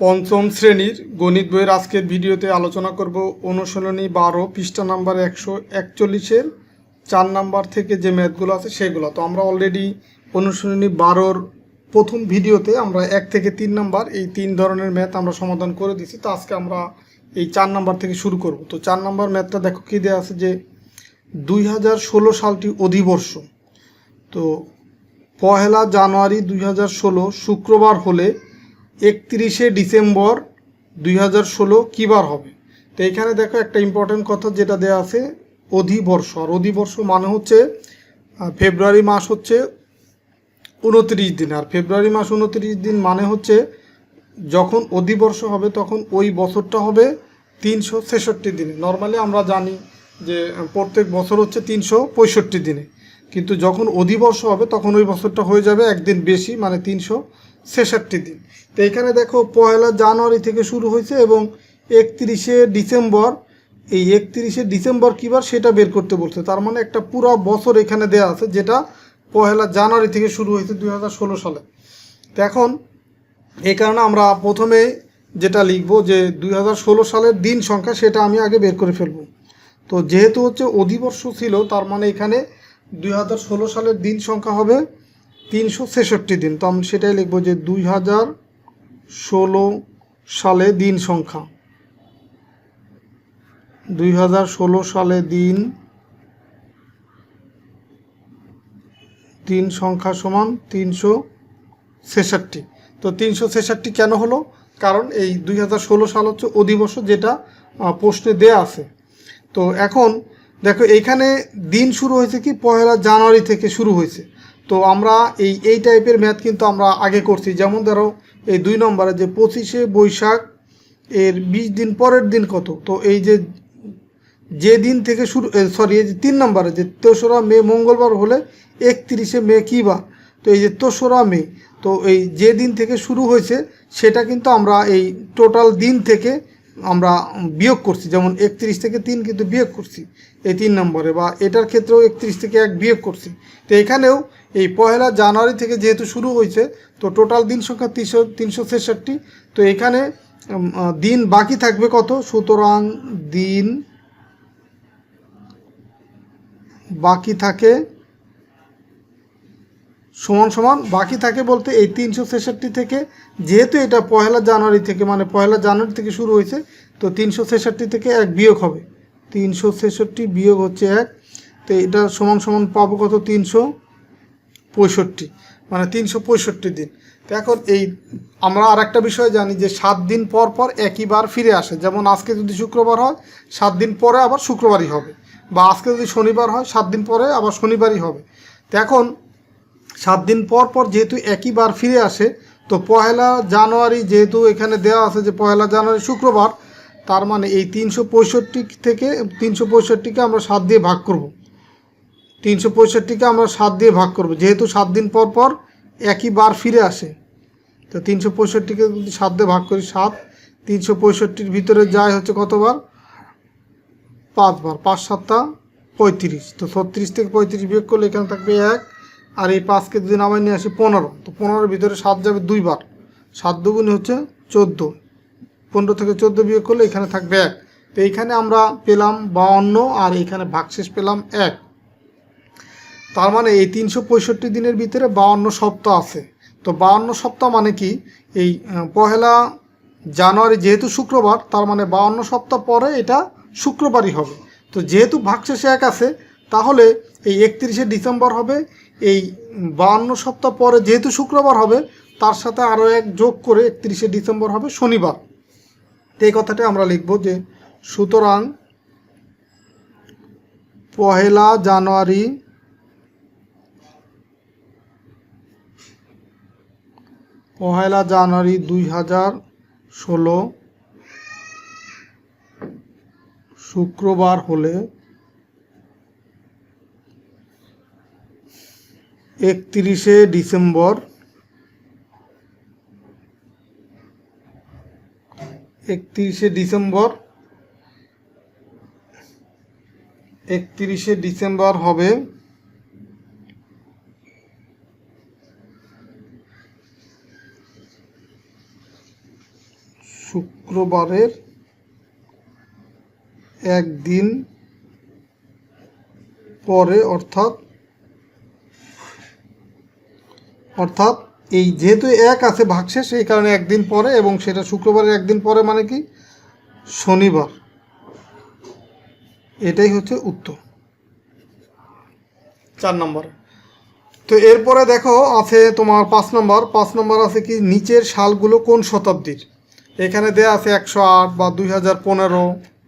পঞ্চম শ্রেণির গণিত বইয়ের আজকের ভিডিওতে আলোচনা করব অনুশীলনী বারো, পৃষ্ঠা নাম্বার একশো একচল্লিশের চার নাম্বার থেকে যে ম্যাথগুলো আছে সেগুলো। তো আমরা অলরেডি অনুশীলনী বারোর প্রথম ভিডিওতে আমরা এক থেকে তিন নাম্বার এই তিন ধরনের ম্যাথ আমরা সমাধান করে দিছি তো আজকে আমরা এই চার নাম্বার থেকে শুরু করব। তো চার নাম্বার ম্যাথটা দেখো কী দেওয়া আছে যে দুই হাজার ষোলো সালটি অধিবর্ষ। তো পহেলা জানুয়ারি দুই হাজার ষোলো শুক্রবার হলে একত্রিশে ডিসেম্বর দুই হাজার ষোলো কী বার হবে। তো এখানে দেখো একটা ইম্পর্টেন্ট কথা যেটা দেওয়া আছে অধিবর্ষ আর অধিবর্ষ মানে হচ্ছে ফেব্রুয়ারি মাস হচ্ছে উনত্রিশ দিন। আর ফেব্রুয়ারি মাস উনত্রিশ দিন মানে হচ্ছে, যখন অধিবর্ষ হবে তখন ওই বছরটা হবে তিনশো ছেষট্টি দিনে। নর্মালি আমরা জানি যে, প্রত্যেক বছর হচ্ছে তিনশো পঁয়ষট্টি দিনে। কিন্তু যখন অধিবর্ষ হবে তখন ওই বছরটা হয়ে যাবে একদিন বেশি মানে তিনশো ছেষট্টি দিন। তো এখানে দেখো পয়লা জানুয়ারি থেকে শুরু হয়েছে এবং একত্রিশে ডিসেম্বর। এই একত্রিশে ডিসেম্বর কী বার সেটা বের করতে বলছে। তার মানে একটা পুরো বছর এখানে দেওয়া আছে, যেটা পয়লা জানুয়ারি থেকে শুরু হয়েছে দুই হাজার ষোলো সালে। তো এখন এই কারণে আমরা প্রথমে যেটা লিখব যে দুই হাজার ষোলো সালের দিন সংখ্যা সেটা আমি আগে বের করে ফেলব। তো যেহেতু হচ্ছে অধিবর্ষ ছিল, তার মানে এখানে দুই হাজার ষোলো সালের দিন সংখ্যা হবে তিনশো ছেষট্টি দিন। তো আমি সেটাই লিখব যে দুই হাজার ষোলো সালে দিন সংখ্যা। দুই হাজার ষোলো সালে দিন দিন সংখ্যা সমান তিনশো ছেষট্টি। তো তিনশো ছেষট্টি কেন হলো? কারণ এই দুই হাজার ষোলো সাল হচ্ছে অধিবর্ষ যেটা প্রশ্নে দেয়া আছে। তো এখন দেখো, এইখানে দিন শুরু হয়েছে কি? পয়লা জানুয়ারি থেকে শুরু হয়েছে। তো আমরা এই এই টাইপের ম্যাথ কিন্তু আমরা আগে করছি। যেমন ধরো, এই দুই নম্বরে যে পঁচিশে বৈশাখ, এর বিশ দিন পরের দিন কত? তো এই যে যে দিন থেকে শুরু সরি এই যে তিন নম্বরে যে তেসরা মে মঙ্গলবার হলে একত্রিশে মে কী বার? তো এই যে তেসরা মে, তো এই যে দিন থেকে শুরু হয়েছে, সেটা কিন্তু আমরা এই টোটাল দিন থেকে আমরা বিয়োগ করছি। যেমন একত্রিশ থেকে তিন কিন্তু বিয়োগ করছি, এই তিন নম্বরে, বা এটার ক্ষেত্রেও একত্রিশ থেকে এক বিয়োগ করছি। তো এখানেও এই পয়লা জানুয়ারি থেকে যেহেতু শুরু হয়েছে, তো টোটাল দিন সংখ্যা তিনশো তিনশো ছেষট্টি। তো এখানে দিন বাকি থাকবে কত? সুতরাং দিন বাকি থাকে সমান সমান, বাকি থাকে বলতে এই তিনশো ছেষট্টি থেকে, যেহেতু এটা পয়লা জানুয়ারি থেকে মানে পয়লা জানুয়ারি থেকে শুরু হয়েছে, তো তিনশো ছেষট্টি থেকে এক বিয়োগ হবে। তিনশো ছেষট্টি বিয়োগ হচ্ছে এক, তো এটা সমান সমান পাবো কত? তিনশো। পঁয়ষট্টি মানে তিনশো পঁয়ষট্টি দিন। তো এখন এই আমরা আর একটা বিষয় জানি যে সাত দিন পর পর একই বার ফিরে আসে। যেমন আজকে যদি শুক্রবার হয়, সাত দিন পরে আবার শুক্রবারই হবে। বা আজকে যদি শনিবার হয়, সাত দিন পরে আবার শনিবারই হবে। তো এখন সাত দিন পর পর যেহেতু একই বার ফিরে আসে, তো পহেলা জানুয়ারি যেহেতু এখানে দেওয়া আছে যে পহেলা জানুয়ারি শুক্রবার, তার মানে এই তিনশো পঁয়ষট্টি থেকে তিনশো পঁয়ষট্টিকে আমরা সাত দিয়ে ভাগ করব। তিনশো পঁয়ষট্টিকে আমরা সাত দিয়ে ভাগ করব। যেহেতু সাত দিন পর পর একই বার ফিরে আসে। তো তিনশো পঁয়ষট্টিকে যদি সাত দিয়ে ভাগ করি, সাত, তিনশো পঁয়ষট্টির ভিতরে যায় হচ্ছে কতবার? পাঁচবার। পাঁচ সাতটা পঁয়ত্রিশ। তো ছত্রিশ থেকে পঁয়ত্রিশ বিয়োগ করলে এখানে থাকবে এক, আর এই পাঁচকে যদি নামাই নিয়ে আসি পনেরো। তো পনেরোর ভিতরে সাত যাবে দুইবার। সাত দুগুণে হচ্ছে চোদ্দ। পনেরো থেকে চোদ্দ বিয়োগ করলে এখানে থাকবে এক। তো এইখানে আমরা পেলাম বাউন্ন, আর এইখানে ভাগশেষ পেলাম এক। তার মানে এই তিনশো পঁয়ষট্টি দিনের ভিতরে বাউন্ন সপ্তাহ আছে। তো বাউন্ন সপ্তাহ মানে কি? এই পহেলা জানুয়ারি যেহেতু শুক্রবার, তার মানে বাউন্ন সপ্তাহ পরে এটা শুক্রবারই হবে। তো যেহেতু ভাগশেষে এক আছে, তাহলে এই একত্রিশে ডিসেম্বর হবে। এই বাউন্ন সপ্তাহ পরে যেহেতু শুক্রবার হবে, তার সাথে আরও এক যোগ করে একত্রিশে ডিসেম্বর হবে শনিবার। এই কথাটা আমরা লিখব যে, সুতরাং পহেলা জানুয়ারি পহেলা জানুয়ারি দুই হাজার ষোলো। শুক্রবার হলে একত্রিশে ডিসেম্বর একত্রিশে ডিসেম্বর একত্রিশে ডিসেম্বর হবে শুক্রবারের একদিন পরে অর্থাৎ অর্থাৎ এই যেহেতু এক আছে ভাগশেষ সেই কারণে একদিন পরে এবং সেটা শুক্রবারের একদিন পরে মানে কি? শনিবার। এটাই হচ্ছে উত্তর। চার নম্বর। তো এরপরে দেখো, আছে তোমার পাঁচ নম্বর। পাঁচ নম্বর আছে কি? নিচের সালগুলো কোন শতাব্দীর? এখানে দেয়া আছে একশো আট বা দুই হাজার পনেরো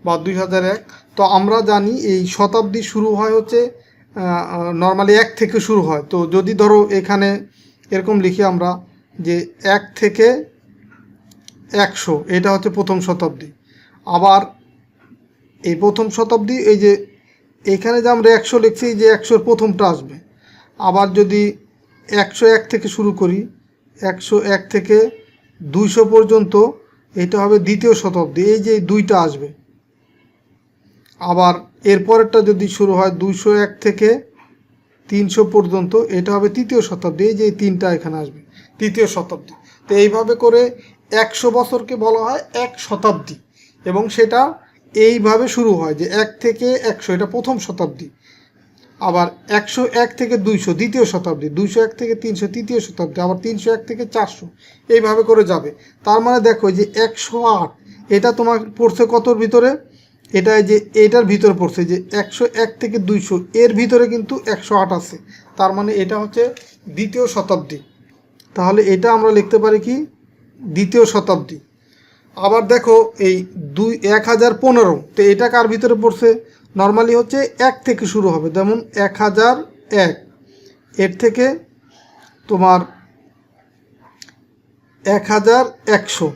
বা দুই হাজার এক। তো আমরা জানি এই শতাব্দী শুরু হয় হচ্ছে নর্মালি এক থেকে শুরু হয়। তো যদি ধরো এখানে এরকম লিখি আমরা যে এক থেকে একশো, এটা হচ্ছে প্রথম শতাব্দী। আবার এই প্রথম শতাব্দী, এই যে এখানে যে আমরা একশো লিখছি যে একশোর প্রথমটা আসবে। আবার যদি একশো এক থেকে শুরু করি, একশো এক থেকে দুইশো পর্যন্ত এটা হবে দ্বিতীয় শতাব্দী, এই যে দুইটা আসবে। আবার এরপরেরটা যদি শুরু হয় দুইশো এক থেকে তিনশো পর্যন্ত, এটা হবে তৃতীয় শতাব্দী, এই যে তিনটা এখানে আসবে, তৃতীয় শতাব্দী। তো এইভাবে করে একশো বছরকে বলা হয় এক শতাব্দী, এবং সেটা এইভাবে শুরু হয় যে এক থেকে একশো, এটা প্রথম শতাব্দী। আবার একশো এক থেকে দুইশো দ্বিতীয় শতাব্দী, দুইশো এক থেকে তিনশো তৃতীয় শতাব্দী, আবার তিনশো এক থেকে চারশো। এইভাবে করে যাবে। তার মানে দেখো যে একশো আট, এটা তোমার পড়ছে কতর ভিতরে? এটা যে এটার ভিতরে পড়ছে যে একশো এক থেকে দুইশো, এর ভিতরে কিন্তু একশো আট আছে। তার মানে এটা হচ্ছে দ্বিতীয় শতাব্দী। তাহলে এটা আমরা লিখতে পারি কি? দ্বিতীয় শতাব্দী। আবার দেখো এই দুই, এক হাজার পনেরো, তো এটা কার ভিতরে পড়ছে? নর্মালি হচ্ছে এক থেকে শুরু হবে, যেমন এক হাজার এক। এর থেকে তোমার এক হাজার একশো।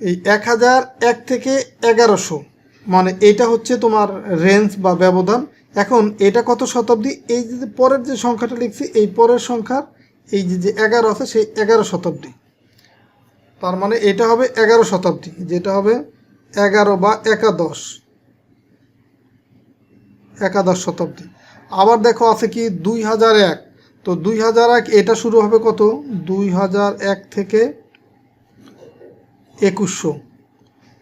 এই এক হাজার এক থেকে এগারোশো মানে এটা হচ্ছে তোমার রেঞ্জ বা ব্যবধান। এখন এটা কত শতাব্দী? এই যে পরের যে সংখ্যাটা লিখছি, এই পরের সংখ্যার এই যে যে এগারো আছে, সেই এগারো শতাব্দী। তার মানে এটা হবে এগারো শতাব্দী, যেটা হবে এগারো বা একাদশ। একাদশ শতাব্দী। আবার দেখো আছে কি দুই হাজার এক। তো দুই হাজার এক এটা শুরু হবে কত? দুই হাজার এক থেকে একুশশো।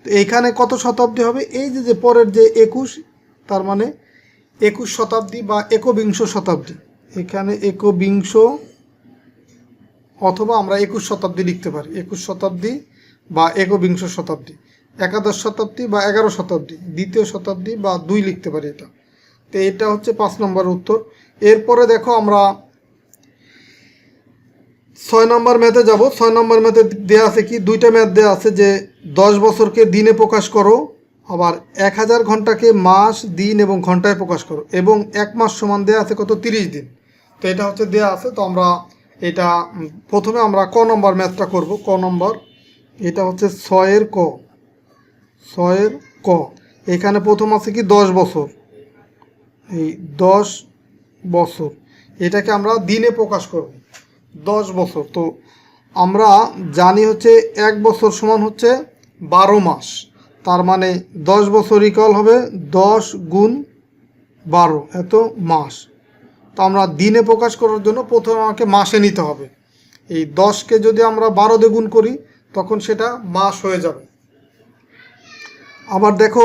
তো এইখানে কত শতাব্দী হবে? এই যে যে পরের যে একুশ, তার মানে একুশ শতাব্দী বা একবিংশ শতাব্দী। এখানে একবিংশ অথবা আমরা একুশ শতাব্দী লিখতে পারি। একুশ শতাব্দী বা একবিংশ শতাব্দী। একাদশ শতাব্দী বা এগারো শতাব্দী। দ্বিতীয় শতাব্দী বা দুই লিখতে পারি এটা। তো এটা হচ্ছে পাঁচ নম্বর উত্তর। এরপরে দেখো আমরা ছয় নম্বর ম্যাথে যাব। ছয় নম্বর ম্যাথে দেওয়া আছে কি? দুইটা ম্যাথ দেওয়া আছে যে দশ বছরকে দিনে প্রকাশ করো, আবার এক হাজার ঘন্টাকে মাস, দিন এবং ঘন্টায় প্রকাশ করো, এবং এক মাস সমান দেওয়া আছে কত? তিরিশ দিন। তো এটা হচ্ছে দেওয়া আছে। তো আমরা এটা প্রথমে আমরা ক নম্বর ম্যাথটা করব। ক নম্বর, এটা হচ্ছে ছয়ের ক। ছয়ের ক। এখানে প্রথম আছে কি? দশ বছর। এই দশ বছর, এটাকে আমরা দিনে প্রকাশ করব, দশ বছর। তো আমরা জানি হচ্ছে এক বছর সমান হচ্ছে বারো মাস, তার মানে দশ বছর ইকাল হবে দশ গুণ বারো, এত মাস। তো আমরা দিনে প্রকাশ করার জন্য প্রথমে আমাকে মাসে নিতে হবে। এই দশকে যদি আমরা বারো দিয়ে গুণ করি, তখন সেটা মাস হয়ে যাবে। আবার দেখো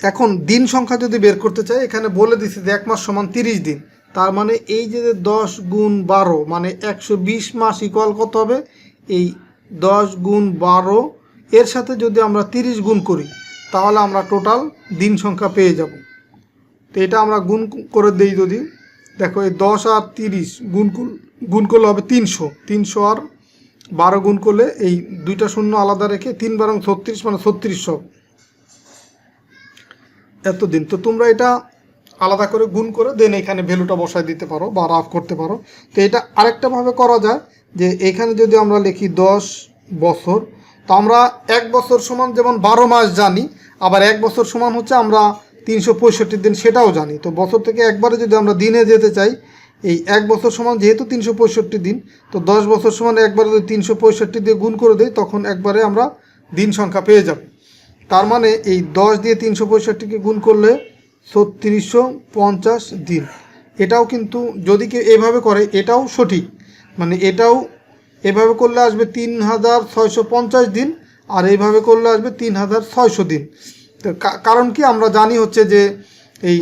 এখন দিন সংখ্যা যদি বের করতে চাই, এখানে বলে দিছি যে এক মাস সমান তিরিশ দিন। তার মানে এই যে দশ গুণ বারো মানে একশো বিশ মাস ইকুয়াল কত হবে? এই দশ গুণ বারো, এর সাথে যদি আমরা তিরিশ গুণ করি, তাহলে আমরা টোটাল দিন সংখ্যা পেয়ে যাব। তো এটা আমরা গুণ করে দেই যদি। দেখো, এই দশ আর তিরিশ গুণ গুণ করলে হবে তিনশো। তিনশো আর বারো গুণ করলে এই দুইটা শূন্য আলাদা রেখে তিন বারং ছত্রিশ মানে ছত্রিশশো। এতদিন। তো তোমরা এটা আলাদা করে গুণ করে দেন এখানে ভ্যালুটা বসায় দিতে পারো বা রাফ করতে পারো। তো এটা আরেকটাভাবে করা যায় যে এখানে যদি আমরা লিখি দশ বছর, তো আমরা এক বছর সমান যেমন বারো মাস জানি, আবার এক বছর সমান হচ্ছে আমরা তিনশো পঁয়ষট্টি দিন সেটাও জানি। তো বছর থেকে একবারে যদি আমরা দিনে যেতে চাই, এই এক বছর সমান যেহেতু তিনশো পঁয়ষট্টি দিন, তো দশ বছর সমান একবারে যদি তিনশো পঁয়ষট্টি দিয়ে গুণ করে দিই, তখন একবারে আমরা দিন সংখ্যা পেয়ে যাব। তার মানে এই দশ দিয়ে তিনশো পঁয়ষট্টিকে গুণ করলে ছত্রিশশো পঞ্চাশ দিন। এটাও কিন্তু যদি কেউ এভাবে করে, এটাও সঠিক। মানে এটাও এভাবে করলে আসবে তিন হাজার ছয়শো পঞ্চাশ দিন আর এইভাবে করলে আসবে তিন হাজার ছয়শো দিন। তো কারণ কি? আমরা জানি হচ্ছে যে এই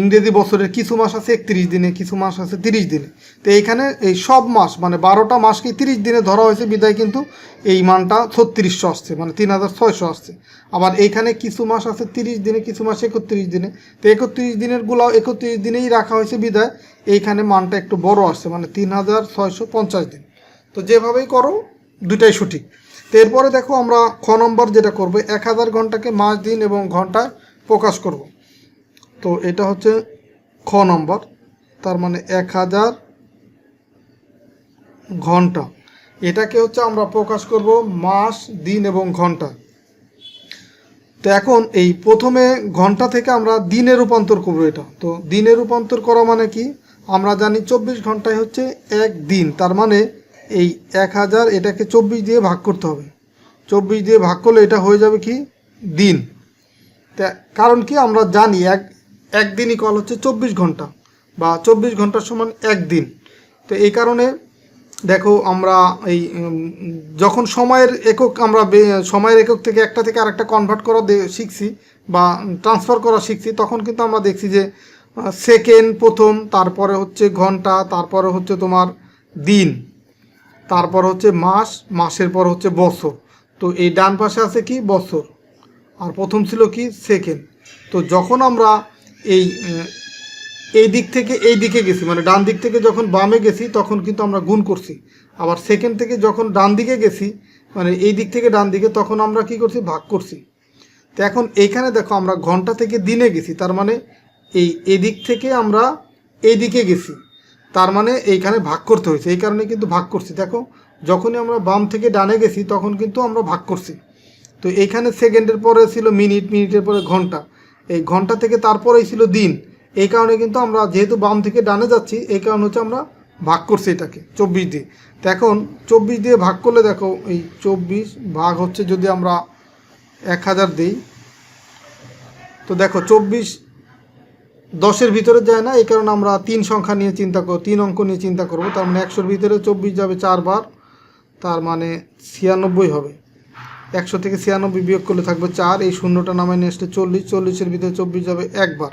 ইংরেজি বছরের কিছু মাস আছে একত্রিশ দিনে, কিছু মাস আছে তিরিশ দিনে। তো এইখানে এই সব মাস মানে বারোটা মাসকে তিরিশ দিনে ধরা হয়েছে বিদায়, কিন্তু এই মানটা ছত্রিশশো আসছে মানে তিন হাজার ছয়শো আসছে। আবার এইখানে কিছু মাস আছে তিরিশ দিনে, কিছু মাস একত্রিশ দিনে। তো একত্রিশ দিনের গুলাও একত্রিশ দিনেই রাখা হয়েছে বিদায়। এইখানে মানটা একটু বড় আসছে মানে তিন হাজার ছয়শো পঞ্চাশ দিন। তো যেভাবেই করো দুটাই সঠিক। তো এরপরে দেখো আমরা খ নম্বর যেটা করব, এক হাজার ঘন্টাকে মাস, দিন এবং ঘন্টায় প্রকাশ করব। তো এটা হচ্ছে খ নম্বর, তার মানে এক হাজার ঘণ্টা। এটাকে হচ্ছে আমরা প্রকাশ করব মাস, দিন এবং ঘণ্টা। তো এখন এই প্রথমে ঘণ্টা থেকে আমরা দিনে রূপান্তর করব এটা। তো দিনে রূপান্তর করা মানে কি? আমরা জানি চব্বিশ ঘন্টায় হচ্ছে এক দিন, তার মানে এই এক হাজার এটাকে চব্বিশ দিয়ে ভাগ করতে হবে। চব্বিশ দিয়ে ভাগ করলে এটা হয়ে যাবে কি? দিন। কারণ কি? আমরা জানি এক একদিন ইকুয়াল হচ্ছে চব্বিশ ঘণ্টা বা চব্বিশ ঘণ্টার সমান একদিন। তো এই কারণে দেখো আমরা এই যখন সময়ের একক আমরা সময়ের একক থেকে একটা থেকে আরেকটা কনভার্ট করা শিখছি বা ট্রান্সফার করা শিখছি, তখন কিন্তু আমরা দেখছি যে সেকেন্ড প্রথম, তারপরে হচ্ছে ঘণ্টা, তারপরে হচ্ছে তোমার দিন, তারপর হচ্ছে মাস, মাসের পর হচ্ছে বছর। তো এই ডান পাশে আছে কি? বছর। আর প্রথম ছিল কি? সেকেন্ড তো যখন আমরা এই এই দিক থেকে এই দিকে গেছি। মানে ডান দিক থেকে যখন বামে গেছি, তখন কিন্তু আমরা গুণ করছি। আবার সেকেন্ড থেকে যখন ডান দিকে গেছি মানে এই দিক থেকে ডান দিকে, তখন আমরা কি করছি? ভাগ করছি। তো এখন এইখানে দেখো, আমরা ঘণ্টা থেকে দিনে গেছি। তার মানে এই এদিক থেকে আমরা এই দিকে গেছি। তার মানে এইখানে ভাগ করতে হয়েছে। এই কারণে কিন্তু ভাগ করছি। দেখো, যখনই আমরা বাম থেকে ডানে গেছি, তখন কিন্তু আমরা ভাগ করছি। তো এইখানে সেকেন্ডের পরে ছিল মিনিট মিনিটের পরে ঘণ্টা। এই ঘণ্টা থেকে তারপরেই ছিল দিন। এই কারণে কিন্তু আমরা যেহেতু বাম থেকে ডানে যাচ্ছি, এই কারণে হচ্ছে আমরা ভাগ করছি এটাকে, চব্বিশ দিয়ে। তো এখন চব্বিশ দিয়ে ভাগ করলে দেখো, এই চব্বিশ ভাগ হচ্ছে যদি আমরা এক হাজার দিই, তো দেখো চব্বিশ দশের ভিতরে যায় না, এই কারণে আমরা তিন সংখ্যা নিয়ে চিন্তা করব তিন অঙ্ক নিয়ে চিন্তা করব। তার মানে একশোর ভিতরে চব্বিশ যাবে চারবার তার মানে ছিয়ানব্বই হবে। একশো থেকে ছিয়ানব্বই বিয়োগ করলে থাকবে চার। এই শূন্যটা নামে নিয়ে আসলে চল্লিশ, চল্লিশের ভিতরে চব্বিশ যাবে একবার।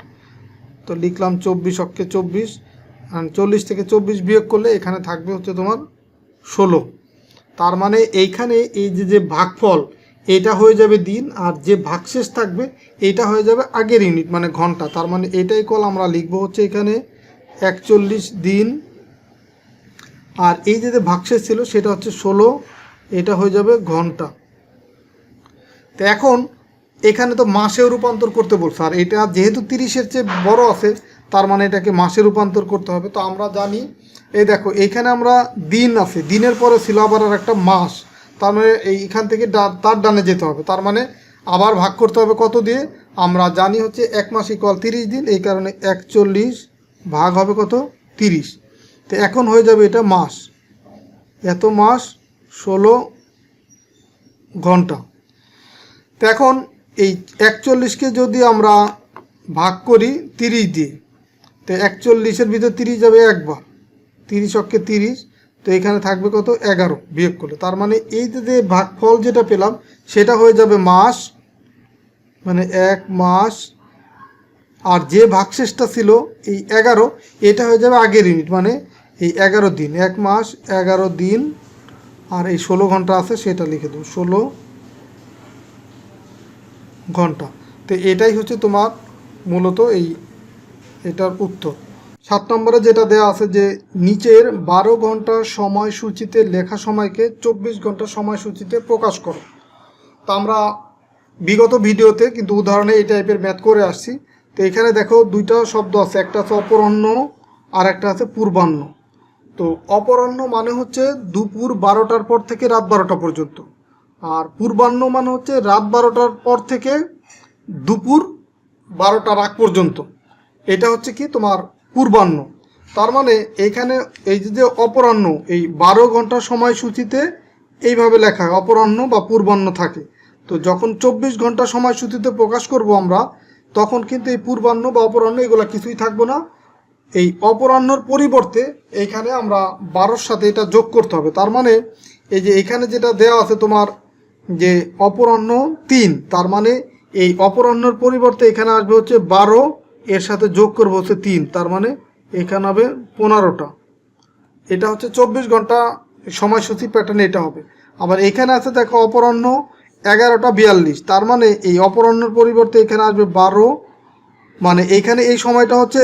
তো লিখলাম চব্বিশ অক্ষে চব্বিশ। আর চল্লিশ থেকে চব্বিশ বিয়োগ করলে এখানে থাকবে হচ্ছে তোমার ষোলো। তার মানে এইখানে এই যে যে ভাগফল, এটা হয়ে যাবে দিন, আর যে ভাগশেষ থাকবে, এটা হয়ে যাবে আগের ইউনিট মানে ঘণ্টা। তার মানে এটাই কল আমরা লিখব হচ্ছে এখানে একচল্লিশ দিন। আর এই যে যে ভাগশেষ ছিল, সেটা হচ্ছে ষোলো। এটা হয়ে যাবে ঘণ্টা। তো এখন এখানে তো মাসে রূপান্তর করতে বলছে। আর এটা যেহেতু তিরিশের চেয়ে বড় আছে, তার মানে এটাকে মাসে রূপান্তর করতে হবে। তো আমরা জানি, এই দেখো, এইখানে আমরা দিন আছে। দিনের পরে ছিল আবার আর একটা মাস। তার মানে এইখান থেকে তার ডানে যেতে হবে। তার মানে আবার ভাগ করতে হবে কত দিয়ে? আমরা জানি হচ্ছে এক মাস ইকুয়াল তিরিশ দিন। এই কারণে একচল্লিশ ভাগ হবে কত? তিরিশ। তো এখন হয়ে যাবে এটা মাস। এত মাস ষোলো ঘণ্টা। তো এখন এই একচল্লিশকে যদি আমরা ভাগ করি তিরিশ দিয়ে, তো একচল্লিশের ভিতর তিরিশ যাবে একবার। তিরিশ অক্ষে তিরিশ, তো এখানে থাকবে কত? এগারো বিয়োগ করলে। তার মানে এই যে ভাগফল যেটা পেলাম, সেটা হয়ে যাবে মাস মানে এক মাস, আর যে ভাগশেষটা ছিল এই এগারো, এটা হয়ে যাবে আগের ইউনিট মানে এই এগারো দিন। এক মাস, এগারো দিন, আর এই ষোলো ঘণ্টা আছে, সেটা লিখে দেবো। ষোলো ঘণ্টা। তো এটাই হচ্ছে তোমার মূলত এই এটার উত্তর। সাত নম্বরে যেটা দেওয়া আছে যে নিচের বারো ঘণ্টা সময়সূচিতে লেখা সময়কে চব্বিশ ঘণ্টা সময়সূচিতে প্রকাশ করো। তো আমরা বিগত ভিডিওতে কিন্তু উদাহরণে এই টাইপের ম্যাথ করে আসছি। তো এখানে দেখো দুইটা শব্দ আছে, একটা আছে অপরাহ্ন আর একটা আছে পূর্বাহ্ন। তো অপরাহ্ন মানে হচ্ছে দুপুর বারোটার পর থেকে রাত বারোটা পর্যন্ত। আর পূর্বাহ্ন মানে হচ্ছে রাত বারোটার পর থেকে দুপুর বারোটার আগ পর্যন্ত। এটা হচ্ছে কি তোমার পূর্বাহ্ন। তার মানে এইখানে এই যে অপরাহ্ন, এই বারো ঘণ্টা সময়সূচিতে এইভাবে লেখা, অপরাহ্ন বা পূর্বাহ্ন থাকে। তো যখন চব্বিশ ঘণ্টা সময়সূচিতে প্রকাশ করব আমরা, তখন কিন্তু এই পূর্বাহ্ন বা অপরাহ্ন এগুলো কিছুই থাকব না। এই অপরাহ্নর পরিবর্তে এইখানে আমরা বারোর সাথে এটা যোগ করতে হবে। তার মানে এই যে এখানে যেটা দেওয়া আছে তোমার যে অপরাহ্ন তিন, তার মানে এই অপরাহ্নর পরিবর্তে এখানে আসবে হচ্ছে বারো, এর সাথে যোগ করব হচ্ছে তিন, তার মানে এখানে হবে পনেরোটা। এটা হচ্ছে চব্বিশ ঘণ্টা সময়সূচি প্যাটার্ন এটা হবে। আবার এখানে আছে দেখো অপরাহ্ন এগারোটা বিয়াল্লিশ, তার মানে এই অপরাহ্নর পরিবর্তে এখানে আসবে বারো। মানে এইখানে এই সময়টা হচ্ছে,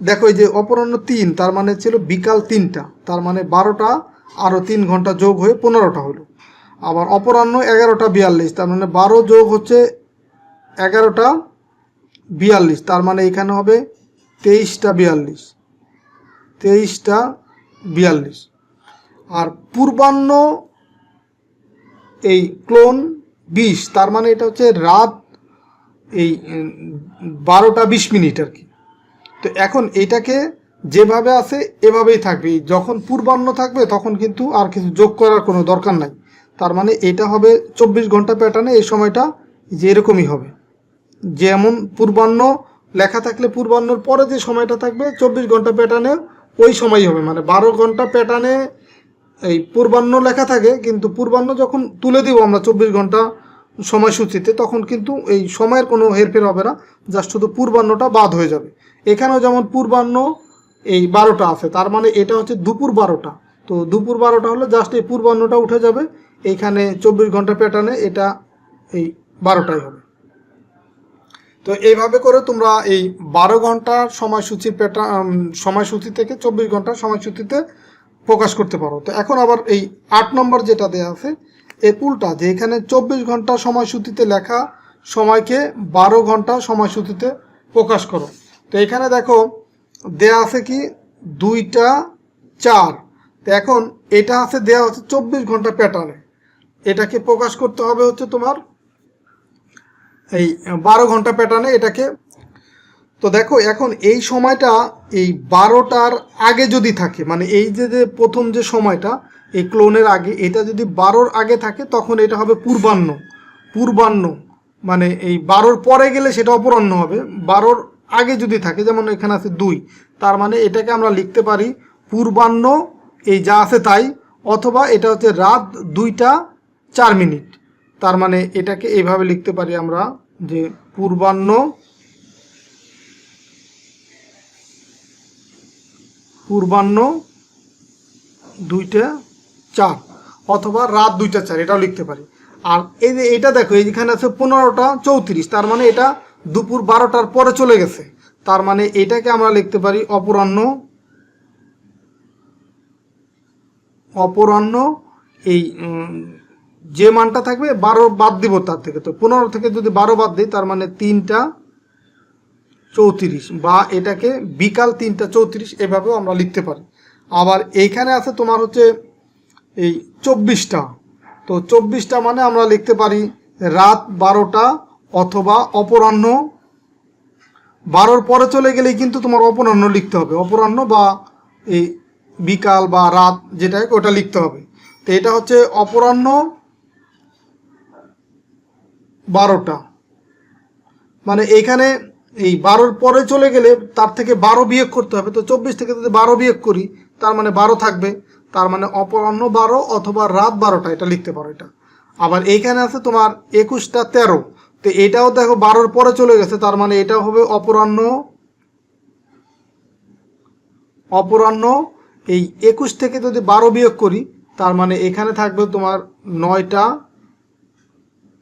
দেখো এই যে অপরাহ্ন তিন, তার মানে ছিল বিকাল তিনটা, তার মানে বারোটা আরও তিন ঘণ্টা যোগ হয়ে পনেরোটা হলো। আবার অপরাহ্ন এগারোটা বিয়াল্লিশ, তার মানে বারো যোগ হচ্ছে এগারোটা বিয়াল্লিশ, তার মানে এখানে হবে তেইশটা বিয়াল্লিশ তেইশটা বিয়াল্লিশ। আর পূর্বাহ্ন এই ক্লোন বিশ, তার মানে এটা হচ্ছে রাত এই বারোটা বিশ মিনিট আর কি। তো এখন এটাকে যেভাবে আছে এভাবেই থাকবে যখন পূর্বাহ্ন থাকবে তখন কিন্তু আর কিছু যোগ করার কোনো দরকার নাই। তার মানে এটা হবে চব্বিশ ঘণ্টা প্যাটার্নে এই সময়টা যে এরকমই হবে। যেমন পূর্বাহ্ন লেখা থাকলে পূর্বাহ্নর পরে যে সময়টা থাকবে, চব্বিশ ঘণ্টা প্যাটার্নে ওই সময়ই হবে। মানে বারো ঘণ্টা প্যাটার্নে এই পূর্বাহ্ন লেখা থাকে, কিন্তু পূর্বাহ্ন যখন তুলে দিব আমরা চব্বিশ ঘণ্টা সময়সূচিতে, তখন কিন্তু এই সময়ের কোনো হেরফের হবে না জাস্ট শুধু পূর্বাহ্নটা বাদ হয়ে যাবে। এখানেও যেমন পূর্বাহ্ন এই বারোটা আছে, তার মানে এটা হচ্ছে দুপুর বারোটা। তো দুপুর বারোটা হলে জাস্ট এই পূর্বাহ্নটা উঠে যাবে এইখানে চব্বিশ ঘণ্টা প্যাটার্নে এটা এই বারোটাই হবে। তো এইভাবে করে তোমরা এই বারো ঘণ্টার সময়সূচি প্যাটার্ন সময়সূচি থেকে চব্বিশ ঘণ্টার সময়সূচিতে প্রকাশ করতে পারো। তো এখন আবার এই আট নম্বর যেটা দেওয়া আছে, এর উল্টা যে এখানে চব্বিশ ঘণ্টা সময়সূচিতে লেখা সময়কে বারো ঘণ্টা সময়সূচিতে প্রকাশ করো। তো এখানে দেখো, দেয়া আছে কি দুইটা চার। তো এখন এটা আছে, দেয়া হচ্ছে চব্বিশ ঘণ্টা প্যাটার্নে এটাকে প্রকাশ করতে হবে হচ্ছে তোমার এই বারো ঘণ্টা প্যাটার্নে এটাকে। তো দেখো, এখন এই সময়টা, এই বারোটার আগে যদি থাকে মানে এই যে যে প্রথম যে সময়টা, এই ক্লোনের আগে, এটা যদি বারোর আগে থাকে, তখন এটা হবে পূর্বাহ্ন। পূর্বাহ্ন মানে এই বারোর পরে গেলে সেটা অপরাহ্ন হবে। বারোর আগে যদি থাকে, যেমন এখানে আছে দুই, তার মানে এটাকে আমরা লিখতে পারি পূর্বাহ্ন, এই যা আছে তাই, অথবা এটা হচ্ছে রাত দুইটা চার মিনিট। তার মানে এটাকে এইভাবে লিখতে পারি আমরা যে পূর্বাহ্ন পূর্বাহ্ন দুইটা চার অথবা রাত দুইটা চার, এটাও লিখতে পারি। আর এই যে এটা দেখো, এইখানে আছে পনেরোটা চৌত্রিশ, তার মানে এটা দুপুর বারোটার পরে চলে গেছে। তার মানে এটাকে আমরা লিখতে পারি অপরাহ্ন। অপরাহ্ন, এই যে মানটা থাকবে, বারো বাদ দিব তার থেকে। তো পনেরো থেকে যদি বারো বাদ দিই, তার মানে তিনটা চৌত্রিশ বা এটাকে বিকাল তিনটা চৌত্রিশ এভাবেও আমরা লিখতে পারি। আবার এইখানে আছে তোমার হচ্ছে এই চব্বিশটা। তো চব্বিশটা মানে আমরা লিখতে পারি রাত বারোটা অথবা অপরাহ্ন। বারোর পরে চলে গেলেই কিন্তু তোমার অপরাহ্ন লিখতে হবে। অপরাহ্ন বা এই বিকাল বা রাত যেটা ওটা লিখতে হবে। তো এটা হচ্ছে অপরাহ্ন বারোটা। মানে এইখানে এই বারোর পরে চলে গেলে তার থেকে বারো বিয়োগ করতে হবে। তো চব্বিশ থেকে যদি বারো বিয়োগ করি, তার মানে বারো থাকবে। তার মানে অপরাহ্ন বারো অথবা রাত বারোটা, এটা লিখতে পারো এটা। আবার এইখানে আছে তোমার একুশটা তেরো। তো এটাও দেখো বারোর পরে চলে গেছে, তার মানে এটাও হবে অপরাহ্ন। অপরাহ্ন, এই একুশ থেকে যদি বারো বিয়োগ করি, তার মানে এখানে থাকবে তোমার নয়টা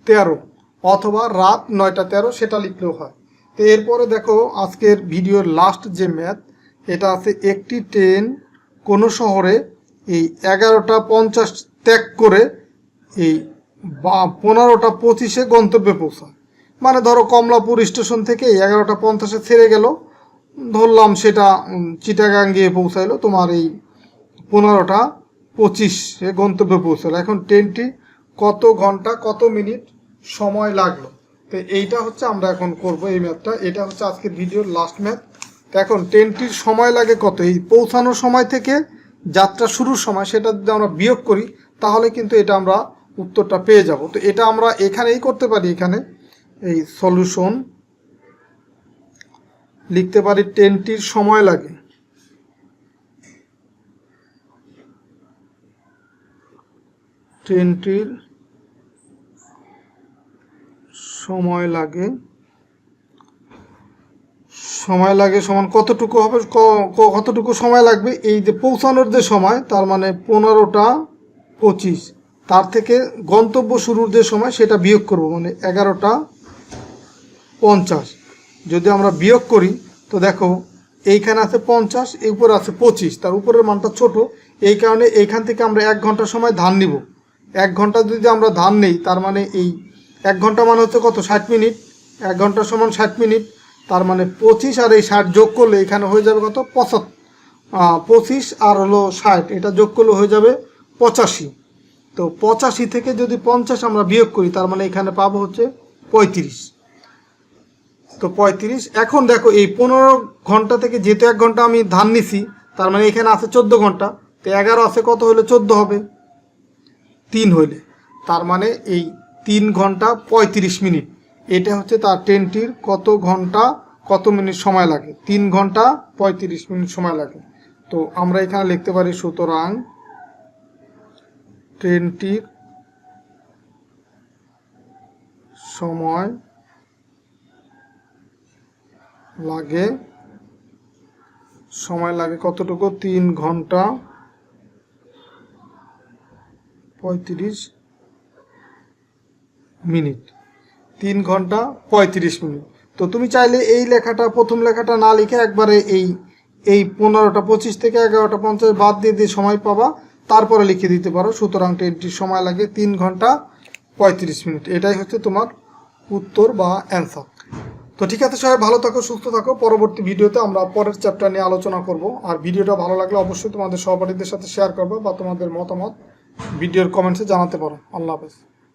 তেরো। অথবা রাত নয়টা তেরো সেটা লিখলেও হয়। তো এরপরে দেখো আজকের ভিডিওর লাস্ট যে ম্যাথ এটা আছে একটি ট্রেন কোনো শহরে এই এগারোটা পঞ্চাশ ত্যাগ করে এই পনেরোটা পঁচিশে গন্তব্যে পৌঁছায়। মানে ধরো কমলাপুর স্টেশন থেকে এগারোটা পঞ্চাশে ছেড়ে গেল, ধরলাম সেটা চিটাগাং গিয়ে পৌঁছাইলো, তোমার এই পনেরোটা পঁচিশে গন্তব্যে পৌঁছালো এখন ট্রেনটি কত ঘণ্টা, কত মিনিট? সময় লাগল। তো এইটা হচ্ছে আমরা এখন করব এই ম্যাথটা। এটা হচ্ছে আজকের ভিডিওর লাস্ট ম্যাথ। এখন ট্রেনটির সময় লাগে কত? এই পৌঁছানোর সময় থেকে যাত্রা শুরুর সময় সেটা যদি আমরা বিয়োগ করি, তাহলে কিন্তু এটা আমরা উত্তরটা পেয়ে যাব। তো এটা আমরা এখানেই করতে পারি, এখানে এই সলিউশন লিখতে পারি ট্রেনটির সময় লাগে। ট্রেনটির সময় লাগে। সময় লাগে সমান কতটুকু হবে কতটুকু সময় লাগবে, এই যে পৌঁছানোর যে সময়, তার মানে পনেরোটা পঁচিশ। তার থেকে গন্তব্য শুরুর যে সময়, সেটা বিয়োগ করব মানে এগারোটা পঞ্চাশ। যদি আমরা বিয়োগ করি, তো দেখো, এইখানে আছে পঞ্চাশ, এই উপরে আছে পঁচিশ, তার উপরের মানটা ছোট। এই কারণে এইখান থেকে আমরা এক ঘণ্টা সময় ধান নিব। এক ঘণ্টা যদি আমরা ধান নেই, তার মানে এই এক ঘণ্টা মানে হচ্ছে কত? ষাট মিনিট। এক ঘণ্টা সমান ষাট মিনিট। তার মানে পঁচিশ আর এই ষাট যোগ করলে এখানে হয়ে যাবে কত? পঁচাত্তর। পঁচিশ আর হলো ষাট। এটা যোগ করলে হয়ে যাবে পঁচাশি। তো পঁচাশি থেকে যদি পঞ্চাশ আমরা বিয়োগ করি, তার মানে এখানে পাবো হচ্ছে পঁয়ত্রিশ। তো পঁয়ত্রিশ। এখন দেখো, এই পনেরো ঘণ্টা থেকে যেহেতু এক ঘণ্টা আমি ধান নিছি, তার মানে এখানে আছে চোদ্দ ঘণ্টা। তো এগারো আছে কত হলে চোদ্দ হবে? তিন হইলে। তার মানে এই তিন ঘণ্টা পঁয়ত্রিশ মিনিট। এটা হচ্ছে তার ট্রেনটির কত ঘণ্টা, কত মিনিট সময় লাগে। তিন ঘণ্টা পঁয়ত্রিশ মিনিট সময় লাগে। তো আমরা এখানে লিখতে পারি সুতরাং ট্রেনটির সময় লাগে সময় লাগে কতটুকু? তিন ঘণ্টা পঁয়ত্রিশ মিনিট। তিন ঘণ্টা পঁয়ত্রিশ মিনিট। তো তুমি চাইলে এই লেখাটা, প্রথম লেখাটা না লিখে একবারে এই এই পনেরোটা পঁচিশ থেকে এগারোটা পঞ্চাশ বাদ দিয়ে দিয়ে সময় পাবা। তারপরে লিখে দিতে পারো। সুতরাং ট্রেনটির সময় লাগে তিন ঘণ্টা পঁয়ত্রিশ মিনিট। এটাই হচ্ছে তোমার উত্তর বা অ্যান্সার তো ঠিক আছে সবাই ভালো থাকো, সুস্থ থাকো। পরবর্তী ভিডিওতে আমরা পরের চ্যাপ্টার নিয়ে আলোচনা করব। আর ভিডিওটা ভালো লাগলে অবশ্যই তোমাদের সহপাঠীদের সাথে শেয়ার করব বা তোমাদের মতামত ভিডিওর কমেন্টসে জানাতে পারো। আল্লাহ হাফেজ।